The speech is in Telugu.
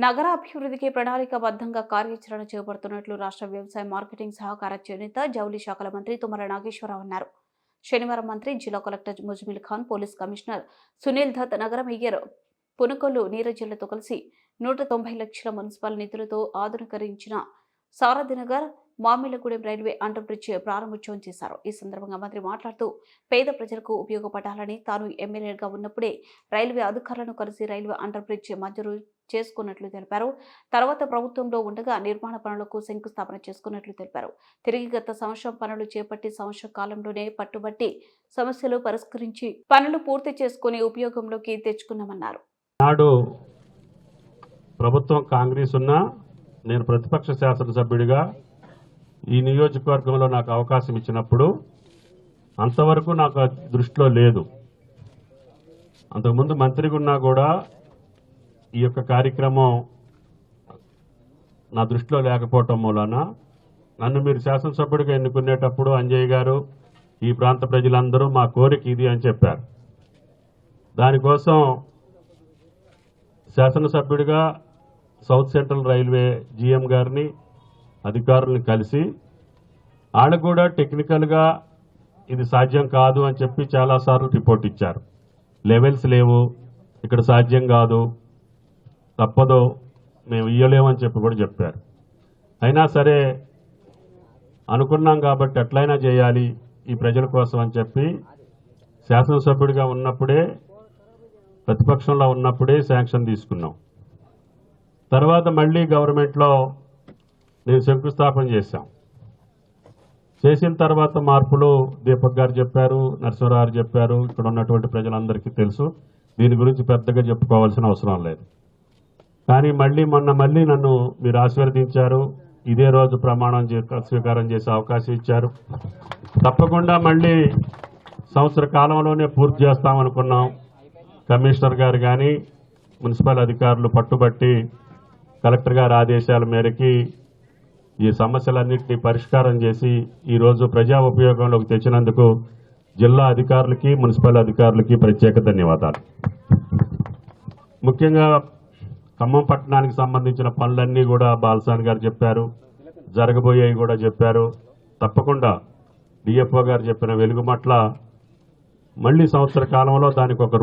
నగర అభివృద్ధికి ప్రణాళికాబద్ధంగా కార్యాచరణ చేపడుతున్నట్లు రాష్ట్ర వ్యవసాయ మార్కెటింగ్ సహకార చేనేత జౌలి శాఖల మంత్రి తుమ్మల నాగేశ్వరరావు అన్నారు. శనివారం మంత్రి జిల్లా collector Muzammil Khan police commissioner Sunil Dutt నగర మేయర్ పునుకొల్లు నీరజులతో కలిసి నూట తొంభై లక్షల మున్సిపల్ నిధులతో ఆధునీకరించిన Sarathinagar Mamillagudem railway under bridge ప్రారంభోత్సవం చేశారు. ఈ సందర్భంగా మంత్రి మాట్లాడుతూ పేద ప్రజలకు ఉపయోగపడాలని తాను ఎమ్మెల్యేగా ఉన్నప్పుడే రైల్వే అధికారులను కలిసి రైల్వే అండర్ బ్రిడ్జ్ మంజూరు చేసుకున్నట్లు తెలిపారు. తర్వాత ప్రభుత్వంలో ఉండగా నిర్మాణ పనులకు శంకుస్థాపన చేసుకున్నట్లు తెలిపారు. తిరిగి గత సంవత్సరం పనులు చేపట్టి సంవత్సర కాలంలోనే పట్టుబట్టి సమస్యలు పరిష్కరించి పనులు పూర్తి చేసుకుని ఉపయోగంలోకి తెచ్చుకున్నామన్నారు. నాడు ప్రభుత్వం కాంగ్రెస్ ఉన్నా నేను ప్రతిపక్ష శాసనసభ్యుడిగా ఈ నియోజకవర్గంలో నాకు అవకాశం ఇచ్చినప్పుడు అంతవరకు నాకు దృష్టిలో లేదు. అంతకుముందు మంత్రిగా ఉన్నా కూడా ఈ యొక్క కార్యక్రమం నా దృష్టిలో లేకపోవటం మూలాన నన్ను మీరు శాసనసభ్యుడిగా ఎన్నుకునేటప్పుడు అంజయ్ గారు ఈ ప్రాంత ప్రజలందరూ మా కోరిక ఇది అని చెప్పారు. దానికోసం శాసనసభ్యుడిగా సౌత్ సెంట్రల్ రైల్వే జీఎం గారిని అధికారులను కలిసి వాళ్ళకు కూడా టెక్నికల్గా ఇది సాధ్యం కాదు అని చెప్పి చాలాసార్లు రిపోర్ట్ ఇచ్చారు. లెవెల్స్ లేవు ఇక్కడ సాధ్యం కాదు తప్పదు మేము ఇయ్యలేమని చెప్పి కూడా చెప్పారు. అయినా సరే అనుకున్నాం కాబట్టి ఎట్లయినా చేయాలి ఈ ప్రజల కోసం అని చెప్పి శాసనసభ్యుడిగా ఉన్నప్పుడే ప్రతిపక్షంలో ఉన్నప్పుడే శాంక్షన్ తీసుకున్నాం. తర్వాత మళ్ళీ గవర్నమెంట్లో నేను శంకుస్థాపన చేశాం. చేసిన తర్వాత మార్పులు దీపక్ గారు చెప్పారు నరసింహరావు చెప్పారు ఇక్కడ ఉన్నటువంటి ప్రజలందరికీ తెలుసు. దీని గురించి పెద్దగా చెప్పుకోవాల్సిన అవసరం లేదు. కానీ మళ్ళీ మొన్న మళ్ళీ నన్ను మీరు ఆశీర్వదించారు. ఇదే రోజు ప్రమాణం చే- స్వీకారం చేసే అవకాశం ఇచ్చారు. తప్పకుండా మళ్ళీ సంవత్సర కాలంలోనే పూర్తి చేస్తామనుకున్నాం. కమిషనర్ గారు కానీ మున్సిపల్ అధికారులు పట్టుబట్టి కలెక్టర్ గారి ఆదేశాల మేరకి ఈ సమస్యలన్నింటినీ పరిష్కారం చేసి ఈరోజు ప్రజా ఉపయోగంలోకి తెచ్చినందుకు జిల్లా అధికారులకి మున్సిపల్ అధికారులకి ప్రత్యేక ధన్యవాదాలు. ముఖ్యంగా ఖమ్మం పట్టణానికి సంబంధించిన పనులన్నీ కూడా బాలసాని గారు చెప్పారు జరగబోయేవి కూడా చెప్పారు. తప్పకుండా డిఎఫ్ఓ గారు చెప్పిన వెలుగుమట్ల మళ్ళీ సంవత్సర కాలంలో దానికి ఒక